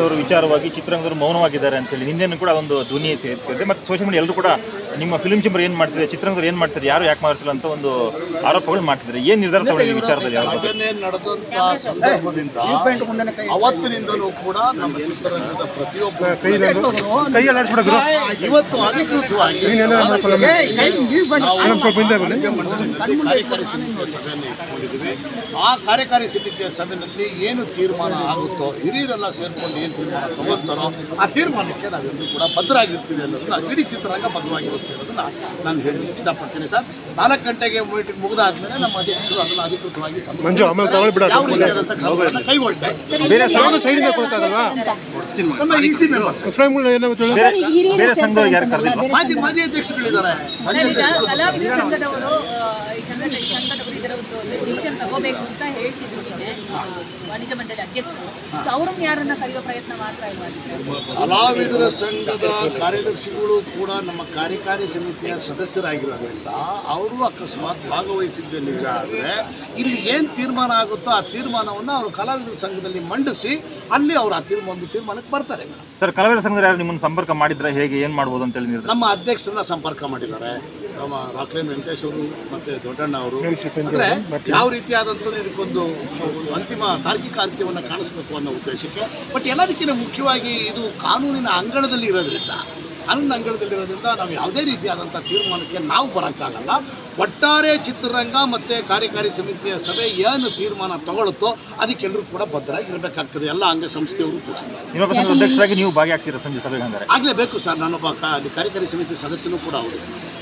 ಅವರು ವಿಚಾರವಾಗಿ ಚಿತ್ರರಂಗದವರು ಮೌನವಾಗಿದ್ದಾರೆ ಅಂತೇಳಿ. ನಿನ್ನೆನೂ ಕೂಡ ಒಂದು ಧ್ವನಿ ಸೇರ್ತಿದೆ ಮತ್ತು ಸೋಷಿಯಲ್ ಮೀಡಿಯಾ ಎಲ್ಲರೂ ಕೂಡ ನಿಮ್ಮ ಫಿಲ್ಮ್ ಚೇಂಬರ್ ಏನು ಮಾಡ್ತಿದೆ? ಚಿತ್ರರಂಗದಲ್ಲಿ ಏನು ಮಾಡ್ತಾರೆ ಯಾರು ಯಾಕೆ ಮಾಡ್ತಿಲ್ಲ ಅಂತ ಒಂದು ಆರೋಪಗಳು ಮಾಡ್ತಿದ್ರೆ ಏನು ನಿರ್ಧಾರ ತಗೊಂಡಿದೆ ಈ ವಿಚಾರದಲ್ಲಿ ಯಾರು ಘಟನೆ ನಡೆದಂತ ಸಂದರ್ಭದಿಂದ ಅವತ್ತಿನಿಂದಲೂ ಕೂಡ ನಮ್ಮ ಚಿತ್ರರಂಗದ ಪ್ರತಿಯೊಬ್ಬ ಕೈ ಅಲ್ಲಾಡಿಸ್ಬಿಡೋದು ಇವತ್ತು ಅಧಿಕೃತವಾಗಿ ನಾವು ವಾಣಿಜ್ಯ ಮಂಡಳಿನಲ್ಲಿ ಕಾರ್ಯಕಾರಿ ಸಮಿತಿಯ ಇಟ್ಕೊಂಡಿದ್ದೀವಿ ಆ ಕಾರ್ಯಕಾರಿ ಸಮಿತಿಯ ಸಭೆಯಲ್ಲಿ ಏನು ತೀರ್ಮಾನ ಆಗುತ್ತೋ ಹಿರಿಯರೆಲ್ಲ ಸೇರ್ಕೊಂಡು ಏನು ತೀರ್ಮಾನ ತಗೋತಾರೋ ಆ ತೀರ್ಮಾನಕ್ಕೆ ನಾವೆಲ್ಲರೂ ಕೂಡ ಬದ್ಧರಾಗಿರ್ತೀವಿ ಅನ್ನೋದನ್ನ ಇಡೀ ಚಿತ್ರರಂಗ ಬದ್ಧವಾಗಿರುತ್ತೆ ಅನ್ನೋದನ್ನ ನಾನು ಹೇಳಿ ಇಷ್ಟಪಡ್ತೀನಿ ಸರ್. ನಾಲ್ಕು ಗಂಟೆಗೆ ಮೀಟಿಂಗ್ ಮುಗಿದಾದ್ಮೇಲೆ ನಮ್ಮ ಅಧ್ಯಕ್ಷರು ಅದನ್ನು ಅಧಿಕೃತವಾಗಿ ಕೈಗೊಳ್ತಾರೆ ಮಂಜು. ಯಾವ ರೀತಿಯಾದಂಥ ಕ್ರಮಗಳನ್ನು ಕೈಗೊಳ್ತಾ ಇದ್ದಾರೆ. ಮೆಂಬರ್ಸ್ ಮಾಜಿ ಮಾಜಿ ಅಧ್ಯಕ್ಷರುಗಳಿದ್ದಾರೆ. ಮಾಜಿ ಅಧ್ಯಕ್ಷರು ಇದರ ಒಂದು ಡಿಸಿಷನ್ ತಗೋಬೇಕು ಅಂತ ಹೇಳ್ತಿದ್ರು ನಿನ್ನೆ ವಾಣಿಜ್ಯ ಮಂಡಳಿ ಅಧ್ಯಕ್ಷರು. ಸೊ ಅವ್ರನ್ನ ಯಾರನ್ನ ಕರೆಯೋ ಪ್ರಯತ್ನ ಮಾತ್ರ ಇಲ್ವಾ? ಕಲಾವಿದರ ಸಂಘದ ಕಾರ್ಯದರ್ಶಿಗಳು ಕೂಡ ನಮ್ಮ ಕಾರ್ಯಕಾರಿ ಸಮಿತಿಯ ಸದಸ್ಯರಾಗಿರೋದ್ರಿಂದ ಅವರು ಅಕಸ್ಮಾತ್ ಭಾಗವಹಿಸಿದ್ದೆ ನಿಜ ಆದರೆ ಇಲ್ಲಿ ಏನು ತೀರ್ಮಾನ ಆಗುತ್ತೋ ಆ ತೀರ್ಮಾನವನ್ನು ಅವರು ಕಲಾವಿದರ ಸಂಘದಲ್ಲಿ ಮಂಡಿಸಿ ಅಲ್ಲಿ ಅವರು ಆ ತೀರ್ಮಾನ ಒಂದು ತೀರ್ಮಾನಕ್ಕೆ ಬರ್ತಾರೆ. ಸರ್ ಕಲಾವಿದರ ಸಂಘದ ಯಾರು ನಿಮ್ಮನ್ನು ಸಂಪರ್ಕ ಮಾಡಿದ್ರೆ ಹೇಗೆ ಏನು ಮಾಡ್ಬೋದು ಅಂತೇಳಿ ನಮ್ಮ ಅಧ್ಯಕ್ಷರನ್ನ ಸಂಪರ್ಕ ಮಾಡಿದ್ದಾರೆ. ನಮ್ಮ ರಾಕ್ಲೇನ್ ವೆಂಕಟೇಶ್ ಅವರು ಮತ್ತೆ ದೊಡ್ಡಣ್ಣ ಅವರು. ಅಂದ್ರೆ ಯಾವ ರೀತಿಯಾದಂಥದ್ದು ಇದಕ್ಕೊಂದು ಅಂತಿಮ ತಾರ್ಕಿಕ ಅಂತ್ಯವನ್ನ ಕಾಣಿಸ್ಬೇಕು ಅನ್ನೋ ಉದ್ದೇಶಕ್ಕೆ? ಬಟ್ ಎಲ್ಲದಕ್ಕಿಂತ ಮುಖ್ಯವಾಗಿ ಇದು ಕಾನೂನಿನ ಅಂಗಳದಲ್ಲಿ ಇರೋದ್ರಿಂದ ಕಾನೂನಿನ ಅಂಗಳದಲ್ಲಿ ಇರೋದ್ರಿಂದ ನಾವು ಯಾವುದೇ ರೀತಿಯಾದಂಥ ತೀರ್ಮಾನಕ್ಕೆ ನಾವು ಬರೋಕ್ಕಾಗಲ್ಲ. ಒಟ್ಟಾರೆ ಚಿತ್ರರಂಗ ಮತ್ತು ಕಾರ್ಯಕಾರಿ ಸಮಿತಿಯ ಸಭೆ ಏನು ತೀರ್ಮಾನ ತಗೊಳುತ್ತೋ ಅದಕ್ಕೆಲ್ಲರೂ ಕೂಡ ಬದ್ಧರಾಗಿ ಇರಬೇಕಾಗ್ತದೆ ಎಲ್ಲ ಅಂಗಸಂಸ್ಥೆಯವರು ಕೂಡ. ಅಧ್ಯಕ್ಷರಾಗಿ ನೀವು ಭಾಗಿಯಾಗ್ತೀರಾ ಸಂಜೆ ಸಭೆಗೆ ಆಗಲೇಬೇಕು ಸರ್. ನಾನೊಬ್ಬ ಕಾರ್ಯಕಾರಿ ಸಮಿತಿ ಸದಸ್ಯನೂ ಕೂಡ ಅವರು.